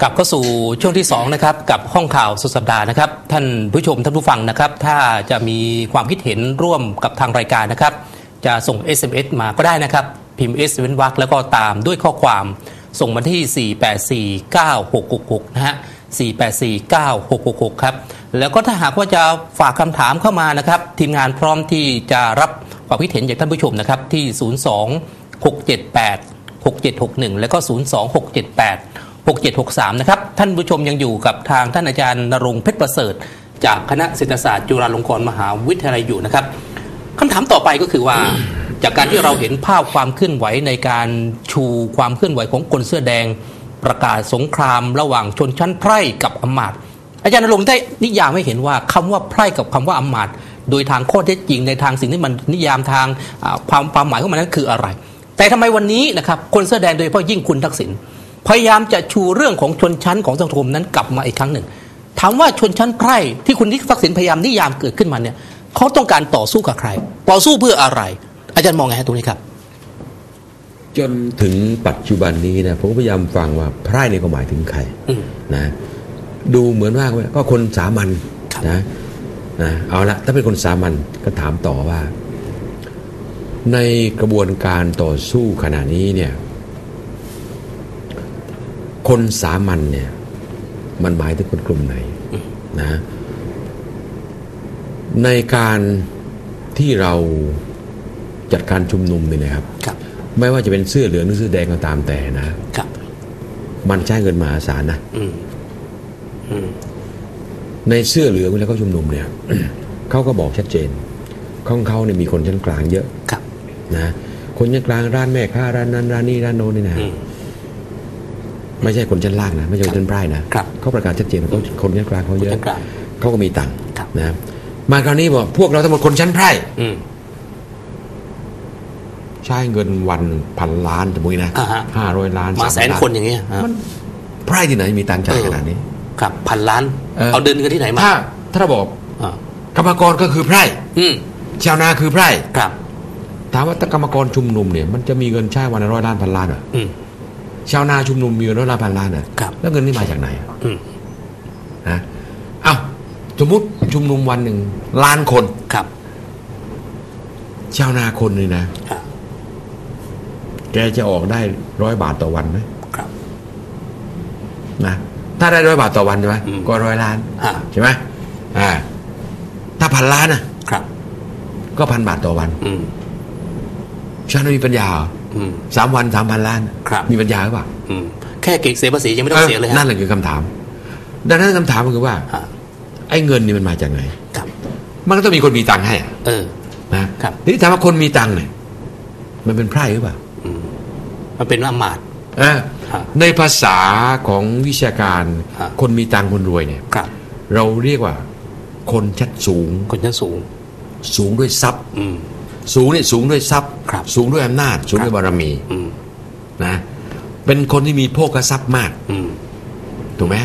กลับเข้าสู่ช่วงที่2นะครับกับห้องข่าวสุดสัปดาห์นะครับท่านผู้ชมท่านผู้ฟังนะครับ ถ้าจะมีความคิดเห็นร่วมกับทางรายการนะครับ จะส่ง SMS มาก็ได้นะครับ พิมพ์ S เว้นวรรคแล้วก็ตามด้วยข้อความส่งมาที่ 4849666 นะฮะ 4849666 ครับ แล้วก็ถ้าหากว่าจะฝากคำถามเข้ามานะครับ ทีมงานพร้อมที่จะรับความคิดเห็นจากท่านผู้ชมนะครับ ที่ 02 678 6761 แล้วก็ 02 678 6763 นะครับ ท่านผู้ชมยังอยู่กับทางท่านอาจารย์นรงเพชรประเสริฐ จากคณะเศรษฐศาสตร์จุฬาลงกรณ์มหาวิทยาลัยอยู่นะครับคำถามต่อไปก็คือว่า จากการที่เราเห็นภาพความเคลื่อนไหวในการชูความเคลื่อนไหวของคนเสื้อแดง ประกาศสงครามระหว่างชนชั้นไพร่กับอำมาตย์อาจารย์นรงได้นิยามให้เห็นว่าคำว่าไพร่กับคำว่าอำมาตย์โดยทางข้อเท็จจริงในทางสิ่งที่มันนิยามทางความความหมายของมันนั้นคืออะไร แต่ทำไมวันนี้นะครับคนเสื้อแดงโดยเฉพาะยิ่งคุณทักษิณ พยายามจะชูเรื่องของชนชั้นของสังคมนั้นกลับมาอีกครั้งหนึ่ง ถามว่าชนชั้นไพร่ที่คุณทักษิณพยายามนิยามเกิดขึ้นมาเนี่ยเขาต้องการต่อสู้กับใคร ต่อสู้เพื่ออะไร อาจารย์มองไงฮะตรงนี้ครับ จนถึงปัจจุบันนี้นะผมก็พยายามฟังว่าไพร่เนี่ยก็หมายถึงใครอืมนะดูเหมือนว่าก็คนสามัญครับนะนะเอาละถ้าเป็นคนสามัญก็ถามต่อว่า ในกระบวนการต่อสู้ขณะนี้เนี่ย คนสามัญเนี่ย มันหมายถึงคนกลุ่มไหนนะในการที่เราจัดการชุมนุมเนี่ยนะครับครับไม่ว่าจะเป็นเสื้อเหลืองหรือเสื้อแดงก็ตามแต่นะครับ มันใช้เงินมหาศาลนะอืมอืมในเสื้อเหลืองเวลาเขาชุมนุมเนี่ยเขาก็บอกชัดเจนของเขาเนี่ยมีคนชั้นกลางเยอะครับ นะ คนชั้นกลางร้านแม่ค้าร้านนั้นร้านนี้ร้านโน้นนี่นะอืม ไม่ใช่คนชั้นล่างนะไม่ใช่คนชั้นปลายนะครับเขาประกาศชัดเจนว่าเขาคนชั้นกลางเขาเยคนอะชั้นกลางเขาก็มีตังค์ครับนะมาคราวนี้บอกพวกเราทั้งหมดคนชั้นไพร่อืมใช้เงินวันพันล้านสมมตินะอ่าฮะห้าร้อยล้านมา300แสนล้คนอย่างเงี้ยฮะมันไพร่ที่ไหนมีตังค์ใช้ขนาดนี้ ครับพันล้าน เออเอาเดินกันที่ไหนมาถ้าถ้าเราบอกอ่ากรรมกรก็คือไพร่อืมชาวนาคือไพร่ครับถามว่าถ้ากรรมกรชุมนุมเนี่ย มันจะมีเงินใช้วันละร้อยล้านพันล้านเหรออืม ชาวนาชุมนุมมีเงินร้อยล้านพันล้านเหรอครับ แล้วเงินนี่มาจากไหนอืมนะเอ้าสมมติชุมนุมวันหนึ่งล้านคน ครับชาวนาคนเลยนะ อ่าแกจะออกได้ร้อยบาทต่อวันไหมครับ นะถ้าได้ร้อยบาทต่อวันใช่ไหมอืม ก็ร้อยล้าน อ่าใช่ไหมอ่า ถ้าพันล้านน่ะ ครับ ก็พันบาทต่อวันอืมชาวนามีปัญญาเหรออืม สามวันสามพันล้านครับมีปัญญาหรือเปล่าอืมแค่เก็บเสียภาษียังไม่ต้องเสียเลยนั่ฮะนแหละคือคำถาม ดังนั้นคำถามก็คือว่าอ่า ไอ้เงินนี่มันมาจากไหนครับมันก็ต้องมีคนมีตังค์ให้อะเออนะครับทีนี้ถามว่าคนมีตังค์เนี่ยมันเป็นไพร่หรือเปล่าอืมมันเป็นละหมาดอ่าครับในภาษาของวิชาการครับคนมีตังค์คนรวยเนี่ยครับเราเรียกว่า คนชั้นสูง คนชั้นสูง สูงด้วยทรัพย์อืม สูงเนี่ยสูงด้วยทรัพย์ครับสูงด้วยอำนาจ สูงด้วยบารมีอืมนะ เป็นคนที่มีโภคทรัพย์มากอืมถูกไหม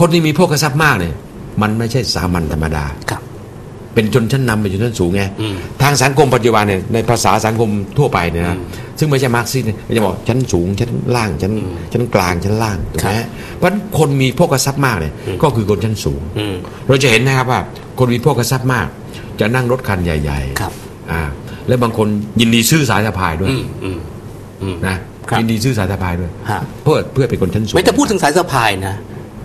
คนที่มีโภคทรัพย์มากเนี่ยมันไม่ใช่สามัญธรรมดาครับ เป็นชนชั้นนำเป็นชนชั้นสูงไงอืมทางสังคมปัจจุบันเนี่ยในภาษาสังคมทั่วไปเนี่ยนะอืมซึ่งไม่ใช่มาร์กซิสต์เนี่ยจะบอกชั้นสูงชั้นล่างชั้นชั้นกลางชั้นล่างถูกไหมครับเพราะฉะนั้นคนมีโภคทรัพย์มากเนี่ยอืมก็คือคนชั้นสูงอืมเราจะเห็นนะครับว่า คนมีโภคทรัพย์มาก จะนั่งรถคันใหญ่ครับ อ่า และบางคนยินดีซื้อสายสะพายด้วยอืมอืมอืม นะครับยินดีซื้อสายสะพายด้วยฮะ เพื่อเพื่อเป็นคนชั้นสูง ไม่แต่พูดถึงสายสะพายนะ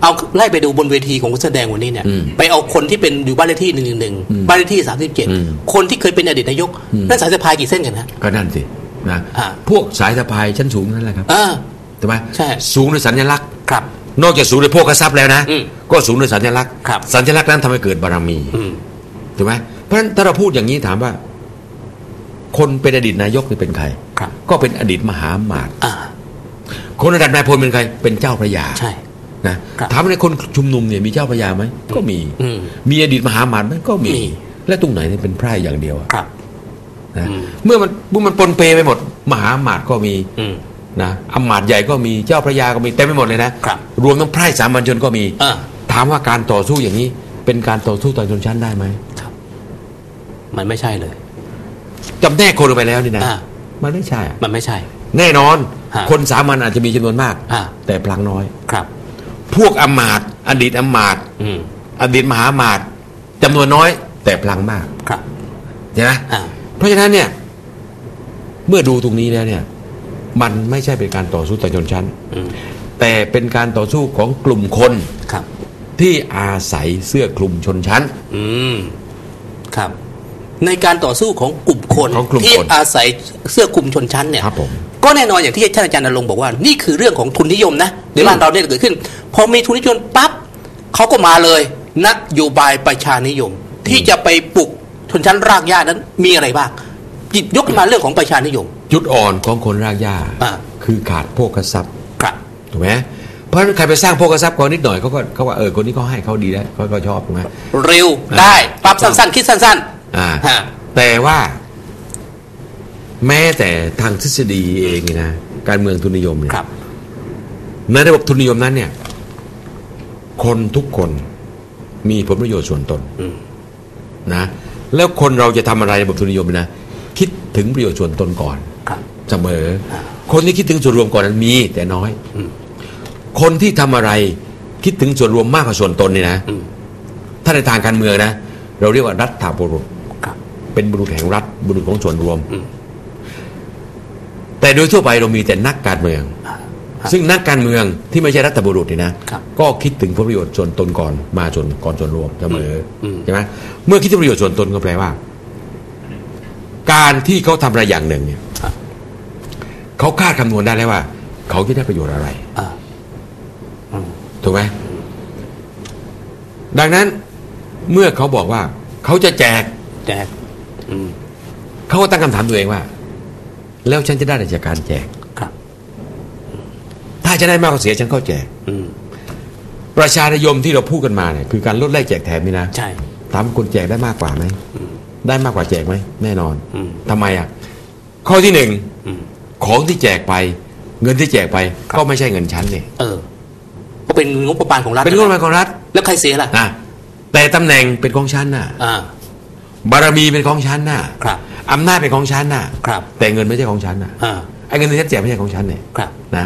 เอาไล่ไปดูบนเวทีของคนแสอแดงวันนี้เนี่ย อืมไปเอาคนที่เป็นอยู่บ้านเลขที่หนึ่งหนึ่งอืมบ้านเลขที่สามสิบเจ็ดอืมคนที่เคยเป็นอดีตนายกอืม นั่นสายสะพายกี่เส้นกันฮะ ก็นั่นสินะอ่าพวกสายสะพายชั้นสูงนั่นแหละครับอ่าถูกไหมใช่ สูงด้วยสัญลักษณ์ ครับ นอกจากสูงด้วยโภคทรัพย์แล้วนะ อืมก็สูงด้วยสัญลักษณ์ ครับ สัญลักษณ์นั้นทำให้เกิดบารมีอืม ถูกไหมเพราะฉะนั้นถ้าเราพูดอย่างนี้ถามว่า คนเป็นอดีตนายกนี่เป็นใครครับ ก็เป็นอดีตมหาอำมาตย์อ่าคนระดับนายพลเป็นใคร เป็นเจ้าพระยาใช่นะครับถามว่าในคนชุมนุมเนี่ยมีเจ้าพระยาไหมก็มีอืมมีอดีตมหาอำมาตย์ไหมก็มีมี และตรงไหนเนี่ยเป็นไพร่อย่างเดียวอะครับนะอืมเมื่อมันเมื่อมันปนเปไปหมด มหาอำมาตย์ก็มีอืมนะอำมาตย์ใหญ่ก็มีเจ้าพระยาก็มีเต็มไปหมดเลยนะครับรวมทั้งไพร่สามัญชนก็มีอ่าถามว่าการต่อสู้อย่างนี้ เป็นการต่อสู้ต่อชนชั้นได้ไหมครับมันไม่ใช่เลย จำแนกคนออกไปแล้วนี่นะ อ่า มันไม่ใช่อะมันไม่ใช่ แน่นอน ฮะ คนสามัญอาจจะมีจำนวนมาก อ่าแต่พลังน้อย ครับ พวกอำมาตย์อดีตอำมาตย์อืมอดีตมหาอำมาตย์จำนวนน้อย แต่พลังมากครับใช่ไหมอ่าเพราะฉะนั้นเนี่ย เมื่อดูตรงนี้แล้วเนี่ย มันไม่ใช่เป็นการต่อสู้ต่อชนชั้น อืมแต่เป็นการต่อสู้ของกลุ่มคนครับ ที่อาศัยเสื้อคลุมชนชั้น อืมครับ ในการต่อสู้ของกลุ่มคนของกลุ่มที่คนอาศัยเสื้อคลุมชนชั้นเนี่ยครับผม ก็แน่นอนอย่างที่ท่านอาจารย์นรงค์บอกว่านี่คือเรื่องของทุนนิยมนะในบ้านเราเนี่ยเกิดขึ้น พอมีทุนนิยมปั๊บเขาก็มาเลยนโยบายประชานิยม ที่จะไปปลุกชนชั้นรากหญ้านั้นมีอะไรบ้างหยิบยกขึ้นมาเรื่องของประชานิยม จุดอ่อนของคนรากหญ้าอ่า คือขาดโภคทรัพย์ครับ ถูกไหมเพราะฉะนั้นใครไปสร้างโภคทรัพย์ก่อนนิดหน่อยเขาก็เขาว่าเออคนนี้เขาให้เขาดีแล้วเขาก็ชอบถูกไหม เร็วอ่าได้ปั๊บสั้นๆ คิดสั้น อ่าๆฮะแต่ว่าแม้แต่ทางทฤษฎีเองเนี่ยนะการเมืองทุนนิยมเนี่ยครับในระบบทุนนิยมนั้นเนี่ย คนทุกคนมีผลประโยชน์ส่วนตนอืมนะ แล้วคนเราจะทำอะไรในระบบทุนนิยมนะคิดถึงประโยชน์ส่วนตนก่อนครับเสมอ คนที่คิดถึงส่วนรวมก่อนนั้นมีแต่น้อยอืมคนที่ทำอะไรคิดถึงส่วนรวมมากกว่าส่วนตนเนี่ยนะอืมถ้าในทางการเมืองนะ เราเรียกว่ารัฐบุรุษครับ เป็นบุรุษแห่งรัฐบุรุษของส่วนรวมอืมแต่โดยทั่วไปเรามีแต่นักการเมือง ซึ่งนักการเมืองที่ไม่ใช่รัฐบุรุษเนี่ยนะครับก็คิดถึงผลประโยชน์ส่วนตนก่อนมาส่วนก่อนส่วนรวมเสมออมใช่ไหมเมื่อคิดถึงประโยชน์ส่วนตนก็แปลว่า การที่เขาทำอะไรอย่างหนึ่งเนี่ยครับเขาคาดคำนวณได้แล้วว่า เขาจะได้ประโยชน์อะไรอ่าถูกไหมดังนั้นเมื่อเขาบอกว่า เขาจะแจกแจกอืม เขาก็ตั้งคำถามตัวเองว่า แล้วฉันจะได้อะไรจากการแจกครับ ถ้าจะได้มากกว่าเสียฉันก็แจกอืมประชานิยมที่เราพูดกันมาเนี่ยคือการลดแลกแจกแถมนี่นะใช่ถามคนแจกได้มากกว่าไหมได้มากกว่าแจกไหมแน่นอนอืมทำไมอะข้อที่หนึ่งอืมของที่แจกไป เงินที่แจกไปก็ไม่ใช่เงินฉันเนี่ยเออ ก็เป็นงบประมาณของรัฐเป็นงบประมาณของรัฐ แล้วใครเสียล่ะนะแต่ตำแหน่งเป็นของฉันน่ะอ่า บารมีเป็นของฉันน่ะครับอำนาจเป็นของฉันน่ะครับ แต่เงินไม่ใช่ของฉันน่ะอ่าไอ้เงินที่ฉันแจกไม่ใช่ของฉันเนี่ยครับนะ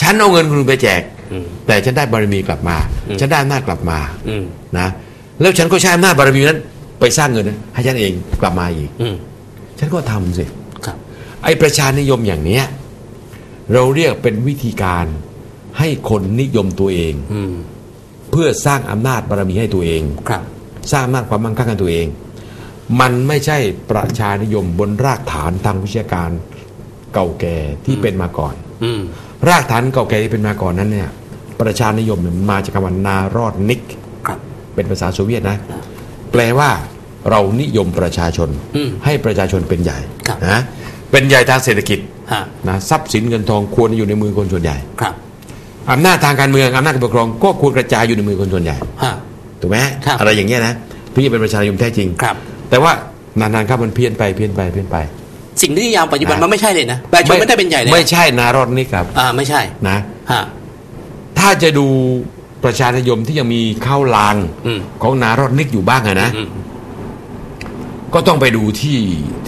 ฉันเอาเงินคุณไปแจกอืมแต่ฉันได้บารมีกลับมาอืมฉันได้อำนาจกลับมาอืมนะแล้วฉันก็ใช้อำนาจบารมีนั้น ไปสร้างเงินนะให้ฉันเองกลับมาอีกอืมฉันก็ทำสิครับ ไอ้ประชานิยมอย่างเนี้ยเราเรียกเป็นวิธีการให้คนนิยมตัวเองอืมเพื่อสร้างอำนาจบารมีให้ตัวเองครับ สร้างอำนาจความมั่งคั่งให้ตัวเอง มันไม่ใช่ประชานิยมบนรากฐานทางวิชาการเก่าแก่ที่เป็นมาก่อนอืมรากฐานเก่าแก่ที่เป็นมาก่อนนั้นเนี่ย ประชานิยมเนี่ยมันมาจากคำว่านารอดนิกครับเป็นภาษาโซเวียตนะ แปลว่าเรานิยมประชาชนอืมให้ประชาชนเป็นใหญ่ครับนะเป็นใหญ่ทางเศรษฐกิจฮะนะทรัพย์สินเงินทองควรอยู่ในมือคนส่วนใหญ่ครับอำนาจทางการเมืองอำนาจการปกครองก็ควรกระจายอยู่ในมือคนส่วนใหญ่ฮะถูกไหมครับอะไรอย่างเงี้ยนะพี่เป็นประชานิยมแท้จริงครับ แต่ว่านานๆครับมันเพี้ยนไปเพี้ยนไปเพี้ยนไป สิ่งที่ยามปัจจุบันอะมันไม่ใช่เลยนะประชาชนไม่ได้เป็นใหญ่เลยไม่ใช่นารอดนิกครับ อ่าไม่ใช่นะฮะถ้าจะดูประชานิยมที่ยังมีข้าวลางอืมของนารอดนิกอยู่บ้างอะนะอืมก็ต้องไปดูที่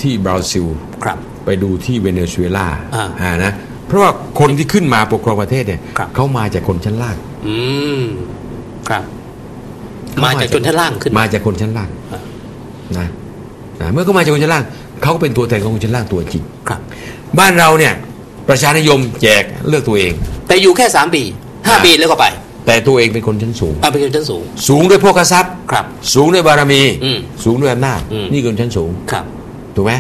ที่บราซิลครับ ไปดูที่เวเนซุเอลาอ่าอ่านะเพราะว่าคนที่ขึ้นมาปกครองประเทศเนี่ยครับเขามาจากคนชั้นล่าง อืมครับเขมาจากชนชั้นล่างขึ้นมาจากคนชั้นล่างอ่า นะนะเมื่อเขามาจากคนชั้นล่างเขาก็เป็นตัวแทนของคนชั้นล่างตัวจริงครับ บ้านเราเนี่ยประชานิยมแจกเลือกตัวเอง แต่อยู่แค่สามปีห้าอะปีแล้วก็ไป แต่ตัวเองเป็นคนชั้นสูงอ่าเป็นชนชั้นสูง สูงด้วยโภคทรัพย์ครับ สูงด้วยบารมีอืมสูงด้วยอำนาจอืมนี่คือคนชั้นสูงครับถูกไหม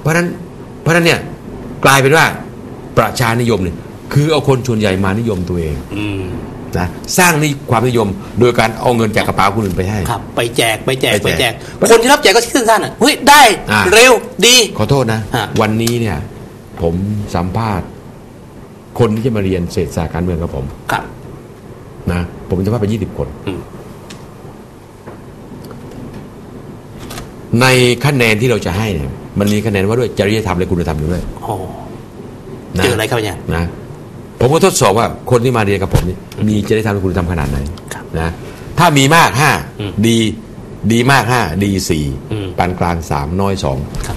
เพราะฉะนั้นเพราะฉะนั้นเนี่ยกลายเป็นว่าประชานิยมเนี่ยคือเอาคนส่วนใหญ่มานิยมตัวเองอืม นะสร้างนี่ความนิยมโดยการเอาเงินจากกระเป๋าคนอื่นไปให้ ครับ ไปแจกไปแจกไปไปแจแจกกคนที่รับแจกก็คิดสั้นๆอะเฮ้ยได้อะเร็วดีขอโทษนะฮะวันนี้เนี่ย ผมสัมภาษณ์ คนที่จะมาเรียนเศรษฐศาสตร์การเมืองกับผม ครับ นะผมสัมภาษณ์ไปยี่สิบคนอืมในคะแนนที่เราจะให้เนี่ยมันมีคะแนนว่าด้วยจริยธรรมและคุณธรรมอยู่ด้วยโอ้นะเจออะไรครับเนี่ยนะ ผมก็ทดสอบว่าคนที่มาเรียนกับผมนี่มีจริยธรรมและคุณธรรมขนาดไหนครับนะถ้ามีมากห้าอืมดีดีมากห้าดีสี่อืมปานกลางสามน้อยสองครับ